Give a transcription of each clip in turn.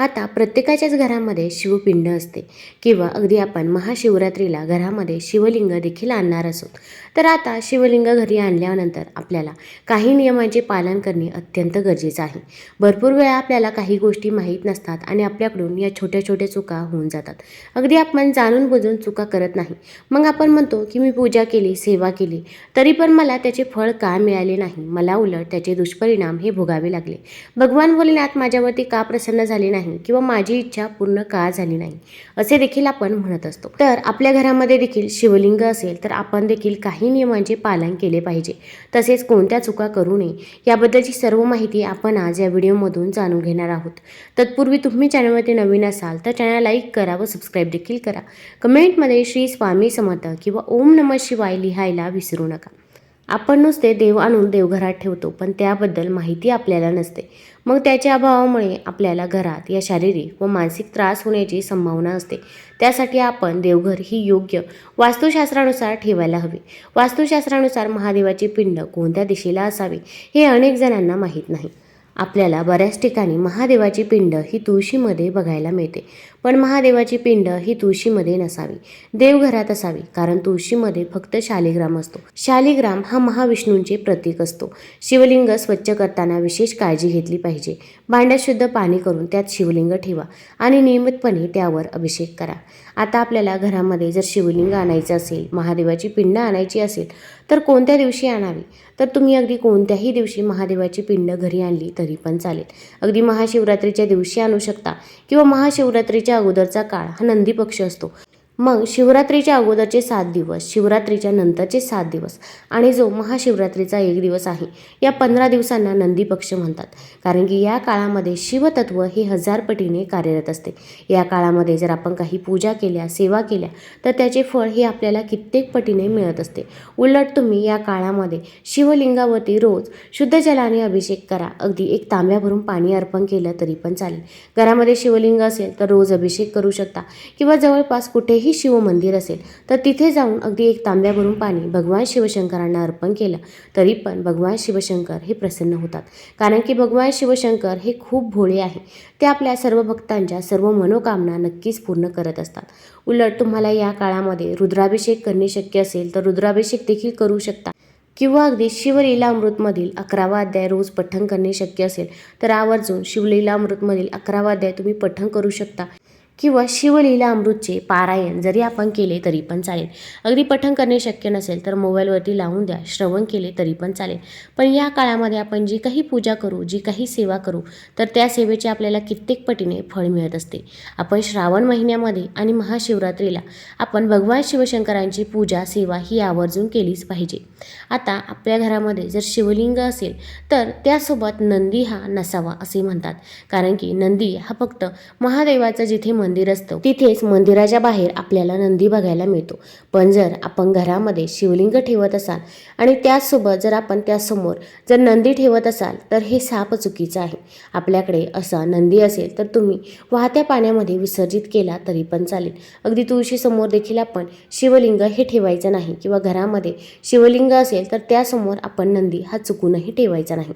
आता प्रत्येकाच्याच घरामध्ये शिवपिंड असते किंवा अगदी आपण महाशिवरात्रीला घरामध्ये शिवलिंग देखील आणणार असो. तर आता शिवलिंग घरी आणल्यानंतर आपल्याला काही नियमांचे पालन करणे अत्यंत गरजेचं आहे. भरपूर वेळा आपल्याला काही गोष्टी माहीत नसतात आणि आपल्याकडून या छोट्या छोट्या चुका होऊन जातात. अगदी आपण जाणून बुजून चुका करत नाही. मग आपण म्हणतो की मी पूजा केली सेवा केली तरी पण मला त्याचे फळ का मिळाले नाही? मला उलट त्याचे दुष्परिणाम हे भोगावे लागले. भगवान भोलेनाथ माझ्यावरती का प्रसन्न झाले नाही? किंवा माझी इच्छा पूर्ण का झाली नाही असे देखील आपण म्हणत असतो. तर आपल्या घरामध्ये देखील शिवलिंग असेल तर आपण देखील काही नियमांचे पालन केले पाहिजे. तसेच कोणत्या चुका करू नये याबद्दलची सर्व माहिती आपण आज या व्हिडिओमधून जाणून घेणार आहोत. तत्पूर्वी तुम्ही चॅनलवरती नवीन असाल तर चॅनल लाईक करा व सबस्क्राईब देखील करा. कमेंटमध्ये श्री स्वामी समर्थ किंवा ओम नम शिवाय लिहायला विसरू नका. आपण नुसते देव आणून देवघरात ठेवतो पण त्याबद्दल माहिती आपल्याला नसते. मग त्याच्या अभावामुळे आपल्याला घरात या शारीरिक व मानसिक त्रास होण्याची संभावना असते. त्यासाठी आपण देवघर ही योग्य वास्तुशास्त्रानुसार ठेवायला हवी. वास्तुशास्त्रानुसार महादेवाची पिंड कोणत्या दिशेला असावी हे अनेक जणांना माहीत नाही. आपल्याला बऱ्याच ठिकाणी महादेवाची पिंड ही तुळशीमध्ये बघायला मिळते. पण महादेवाची पिंड ही तुळशीमध्ये नसावी. देवघरात असावी कारण तुळशीमध्ये फक्त शालिग्राम असतो. शालिग्राम हा महाविष्णूंचे प्रतीक असतो. शिवलिंग स्वच्छ करताना विशेष काळजी घेतली पाहिजे. भांड्यात शुद्ध पाणी करून त्यात शिवलिंग ठेवा आणि नियमितपणे त्यावर अभिषेक करा. आता आपल्याला घरामध्ये जर शिवलिंग आणायचं असेल महादेवाची पिंड आणायची असेल तर कोणत्या दिवशी आणावी? तर तुम्ही अगदी कोणत्याही दिवशी महादेवाची पिंड घरी आणली तरी पण चालेल. अगदी महाशिवरात्रीच्या दिवशी आणू शकता किंवा महाशिवरात्रीच्या अगोदरचा काळ हा नंदी पक्ष असतो. मग शिवरात्रीच्या अगोदरचे सात दिवस शिवरात्रीच्या नंतरचे सात दिवस आणि जो महाशिवरात्रीचा एक दिवस आहे या पंधरा दिवसांना नंदी पक्ष म्हणतात. कारण की या काळामध्ये शिवतत्व हे हजार पटीने कार्यरत असते. या काळामध्ये जर आपण काही पूजा केल्या सेवा केल्या तर त्याचे फळ हे आपल्याला कित्येक पटीने मिळत असते. उलट तुम्ही या काळामध्ये शिवलिंगावरती रोज शुद्ध जलाने अभिषेक करा. अगदी एक तांब्या भरून पाणी अर्पण केलं तरी पण चालेल. घरामध्ये शिवलिंग असेल तर रोज अभिषेक करू शकता किंवा जवळपास कुठेही शिव मंदिर असेल तर तिथे जाऊन अगदी एक तांब्या भरून पाणी भगवान शिवशंकरांना अर्पण केलं तरी पण भगवान शिवशंकर हे प्रसन्न होतात. कारण की भगवान शिवशंकर हे खूप भोळे आहे. ते आपल्या सर्व भक्तांच्या सर्व मनोकामना नक्कीच पूर्ण करत असतात. उलट तुम्हाला या काळामध्ये रुद्राभिषेक करणे शक्य असेल तर रुद्राभिषेक देखील करू शकता. किंवा अगदी शिवलीला अमृतमधील अकरावा अध्याय रोज पठण करणे शक्य असेल तर आवर्जून शिवलीला अमृतमधील अकरावा अध्याय तुम्ही पठण करू शकता. किंवा शिवलीला अमृतचे पारायण जरी आपण केले तरी पण चालेल. अगदी पठण करणे शक्य नसेल तर मोबाईलवरती लावून द्या श्रवण केले तरी पण चालेल. पण या काळामध्ये आपण जी काही पूजा करू जी काही सेवा करू तर त्या सेवेचे आपल्याला कित्येक पटीने फळ मिळत असते. आपण श्रावण महिन्यामध्ये आणि महाशिवरात्रीला आपण भगवान शिवशंकरांची पूजा सेवा ही आवर्जून केलीच पाहिजे. आता आपल्या घरामध्ये जर शिवलिंग असेल तर त्यासोबत नंदी हा नसावा असे म्हणतात. कारण की नंदी हा फक्त महादेवाचं जिथे मन मंदिर असतं. तिथेच मंदिराच्या बाहेर आपल्याला नंदी बघायला मिळतो. पण जर आपण घरामध्ये शिवलिंग ठेवत असाल आणि त्याचसोबत जर आपण त्यासमोर जर नंदी ठेवत असाल तर हे साप चुकीचं आहे. आपल्याकडे असा नंदी असेल तर तुम्ही वाहत्या पाण्यामध्ये विसर्जित केला तरी पण चालेल. अगदी तुळशीसमोर देखील आपण शिवलिंग हे ठेवायचं नाही किंवा घरामध्ये शिवलिंग असेल तर त्यासमोर आपण नंदी हा चुकूनही ठेवायचा नाही.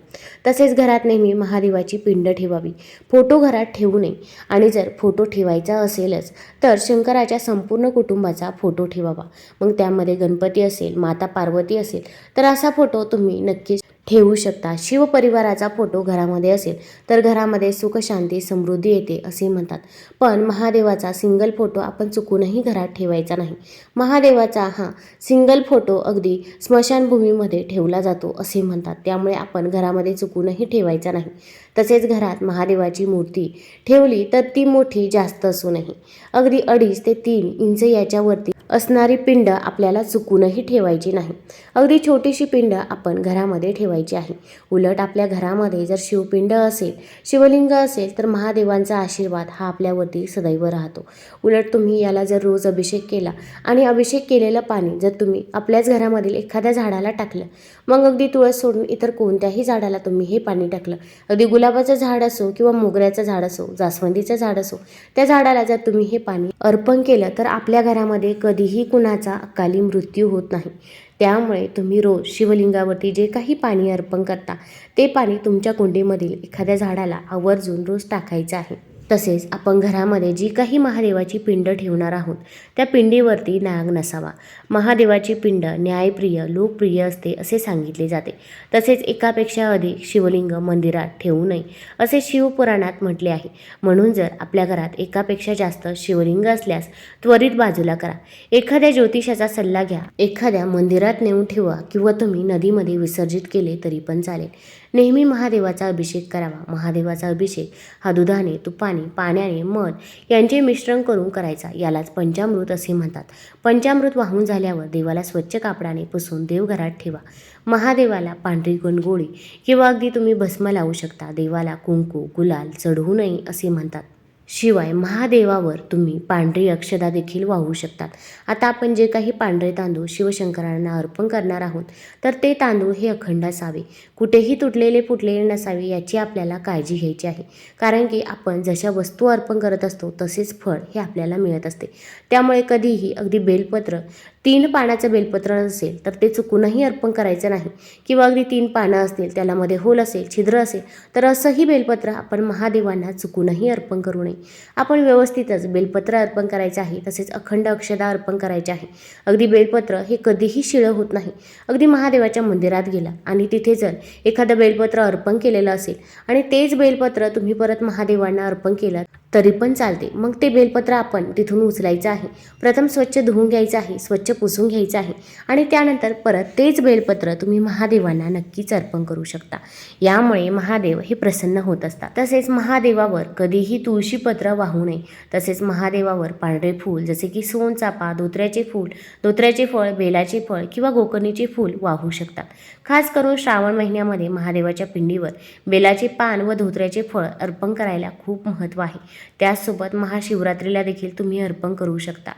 तसेच घरात नेहमी महादेवाची पिंड ठेवावी. फोटो घरात ठेवू नये. आणि जर फोटो ठेवायचा असेलच तर शंकराच्या संपूर्ण कुटुंबाचा फोटो ठेवावा. मग त्यामध्ये गणपती असेल माता पार्वती असेल तर असा फोटो तुम्ही नक्कीच ठेवू शकता. शिवपरिवाराचा फोटो घरामध्ये असेल तर घरामध्ये सुखशांती समृद्धी येते असे म्हणतात. पण महादेवाचा सिंगल फोटो आपण चुकूनही घरात ठेवायचा नाही. महादेवाचा हा सिंगल फोटो अगदी स्मशानभूमीमध्ये ठेवला जातो असे म्हणतात. त्यामुळे आपण घरामध्ये चुकूनही ठेवायचा नाही. तसेच घरात महादेवाची मूर्ती ठेवली तर ती मोठी जास्त असू नये. अगदी अडीच ते तीन इंच याच्यावरती असणारी पिंड आपल्याला चुकूनही ठेवायची नाही. अगदी छोटीशी पिंड आपण घरामध्ये ठेवायची आहे. उलट आपल्या घरामध्ये जर शिवपिंड असेल शिवलिंग असेल तर महादेवांचा आशीर्वाद हा आपल्यावरती सदैव राहतो. उलट तुम्ही याला जर रोज अभिषेक केला आणि अभिषेक केलेलं पाणी जर तुम्ही आपल्याच घरामधील एखाद्या झाडाला टाकलं मग अगदी तुळस सोडून इतर कोणत्याही झाडाला तुम्ही हे पाणी टाकलं. अगदी गुलाबाचं झाड असो किंवा मोगऱ्याचं झाड असो जास्वंदीचं झाड असो त्या झाडाला जर तुम्ही हे पाणी अर्पण केलं तर आपल्या घरामध्ये कधी कधीही कुणाचा अकाली मृत्यू होत नाही. त्यामुळे तुम्ही रोज शिवलिंगावरती जे काही पाणी अर्पण करता ते पाणी तुमच्या कुंडीमधील एखाद्या झाडाला आवर्जून रोज टाकायचं आहे. तसेच आपण घरामध्ये जी काही महादेवाची पिंड ठेवणार आहोत त्या पिंडीवरती नाग नसावा. महादेवाची पिंड न्यायप्रिय लोकप्रिय असते असे सांगितले जाते. तसेच एकापेक्षा अधिक शिवलिंग मंदिरात ठेवू नये असे शिवपुराणात म्हटले आहे. म्हणून जर आपल्या घरात एकापेक्षा जास्त शिवलिंग असल्यास त्वरित बाजूला करा. एखाद्या ज्योतिषाचा सल्ला घ्या. एखाद्या मंदिरात नेऊन ठेवा किंवा तुम्ही नदीमध्ये विसर्जित केले तरी पण चालेल. नेहमी महादेवाचा अभिषेक करावा. महादेवाचा अभिषेक हा दुधाने तुपाने पाण्याने मध यांचे मिश्रण करून करायचा. यालाच पंचामृत असे म्हणतात. पंचामृत वाहून झाले झाल्यावर देवाला स्वच्छ कापडाने पुसून देवघरात ठेवा. महादेवाला पांढरी गणगोळी किंवा अगदी तुम्ही भस्म लावू शकता. देवाला कुंकू गुलाल चढवू नये असे म्हणतात. शिवाय महादेवावर तुम्ही पांढरी अक्षदा देखील वाहू शकतात. आता आपण जे काही पांढरे तांदूळ शिवशंकरांना अर्पण करणार आहोत तर ते तांदूळ हे अखंड असावे. कुठेही तुटलेले फुटलेले नसावे याची आपल्याला काळजी घ्यायची आहे. कारण की आपण जशा वस्तू अर्पण करत असतो तसेच फळ हे आपल्याला मिळत असते. त्यामुळे कधीही अगदी बेलपत्र तीन पानाचं बेलपत्र असेल तर ते चुकूनही अर्पण करायचं नाही. किंवा अगदी तीन पानं असतील त्याला मध्ये होल असेल छिद्र असेल तर असंही बेलपत्र आपण महादेवांना चुकूनही अर्पण करू नये. आपण व्यवस्थितच बेलपत्र अर्पण करायचं आहे तसेच अखंड अक्षदा अर्पण करायचे आहे. अगदी बेलपत्र हे कधीही शिळं होत नाही. अगदी महादेवाच्या मंदिरात गेला आणि तिथे जर एखादं बेलपत्र अर्पण केलेलं असेल आणि तेच बेलपत्र तुम्ही परत महादेवांना अर्पण केलं तरी पण चालते. मग ते बेलपत्र आपण तिथून उचलायचं आहे. प्रथम स्वच्छ धुवून घ्यायचं आहे स्वच्छ पुसून घ्यायचं आहे आणि त्यानंतर परत तेच बेलपत्र तुम्ही महादेवांना नक्कीच अर्पण करू शकता. यामुळे महादेव हे प्रसन्न होत असतात. तसेच महादेवावर कधीही तुळशीपत्र वाहू नये. तसेच महादेवावर पांढरे फूल जसे की सोनचापा धोत्र्याचे फूल धोत्र्याचे फळ बेलाचे फळ किंवा गोकर्णीचे फूल वाहू शकतात. खास करून श्रावण महिन्यामध्ये महादेवाच्या पिंडीवर बेलाचे पान व धोत्र्याचे फळ अर्पण करायला खूप महत्त्व आहे. त्याचसोबत महाशिवरात्रीला देखील तुम्ही अर्पण करू शकता.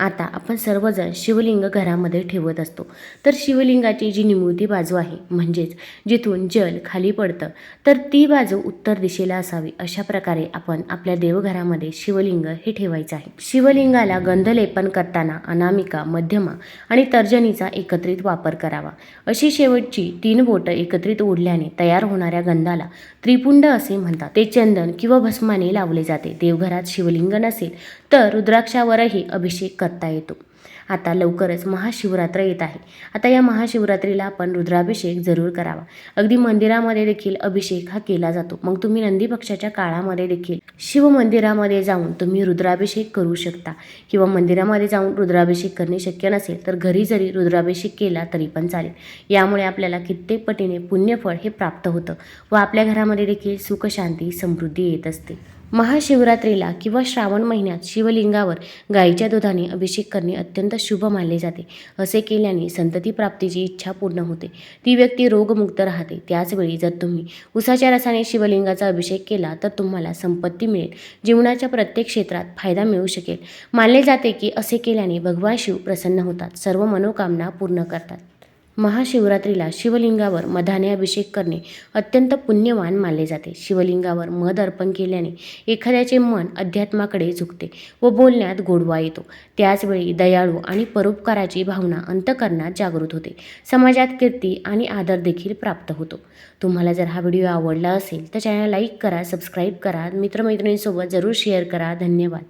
आता आपण सर्वजण शिवलिंग घरामध्ये ठेवत असतो. तर शिवलिंगाची जी निमुळती बाजू आहे म्हणजेच जिथून जल खाली पडतं तर ती बाजू उत्तर दिशेला असावी अशा प्रकारे आपण आपल्या देवघरामध्ये शिवलिंग हे ठेवायचं आहे. शिवलिंगाला गंधलेपन करताना अनामिका मध्यमा आणि तर्जनीचा एकत्रित वापर करावा. अशी शेवटची तीन बोटं एकत्रित ओढल्याने तयार होणाऱ्या गंधाला त्रिपुंड असे म्हणतात. ते चंदन किंवा भस्माने लावले जाते. देवघरात शिवलिंग नसेल तर रुद्राक्षावरही अभिषेक करता येतो. आता लवकरच महाशिवरात्र येत आहे. आता या महाशिवरात्रीला आपण रुद्राभिषेक जरूर करावा. अगदी मंदिरामध्ये देखील अभिषेक हा केला जातो. मग तुम्ही नंदी पक्षाच्या काळामध्ये देखील शिव मंदिरामध्ये जाऊन तुम्ही रुद्राभिषेक करू शकता. किंवा मंदिरामध्ये जाऊन रुद्राभिषेक करणे शक्य नसेल तर घरी जरी रुद्राभिषेक केला तरी पण चालेल. यामुळे आपल्याला कित्येक पटीने पुण्यफळ हे प्राप्त होतं व आपल्या घरामध्ये देखील सुखशांती समृद्धी येत असते. महाशिवरात्रीला किंवा श्रावण महिन्यात शिवलिंगावर गाईच्या दुधाने अभिषेक करणे अत्यंत शुभ मानले जाते. असे केल्याने संतती प्राप्तीची इच्छा पूर्ण होते. ती व्यक्ती रोगमुक्त राहते. त्याचवेळी जर तुम्ही उसाच्या रसाने शिवलिंगाचा अभिषेक केला तर तुम्हाला संपत्ती मिळेल. जीवनाच्या प्रत्येक क्षेत्रात फायदा मिळू शकेल. मानले जाते की असे केल्याने भगवान शिव प्रसन्न होतात. सर्व मनोकामना पूर्ण करतात. महाशिवरात्रीला शिवलिंगावर मधाने अभिषेक करणे अत्यंत पुण्यवान मानले जाते. शिवलिंगावर मध अर्पण केल्याने एखाद्याचे मन अध्यात्माकडे झुकते व बोलण्यात गोडवा येतो. त्याचवेळी दयाळू आणि परोपकाराची भावना अंतकरणात जागृत होते. समाजात कीर्ती आणि आदर देखील प्राप्त होतो. तुम्हाला जर हा व्हिडिओ आवडला असेल तर चॅनल लाईक करा सबस्क्राईब करा मित्रमैत्रिणींसोबत जरूर शेअर करा. धन्यवाद.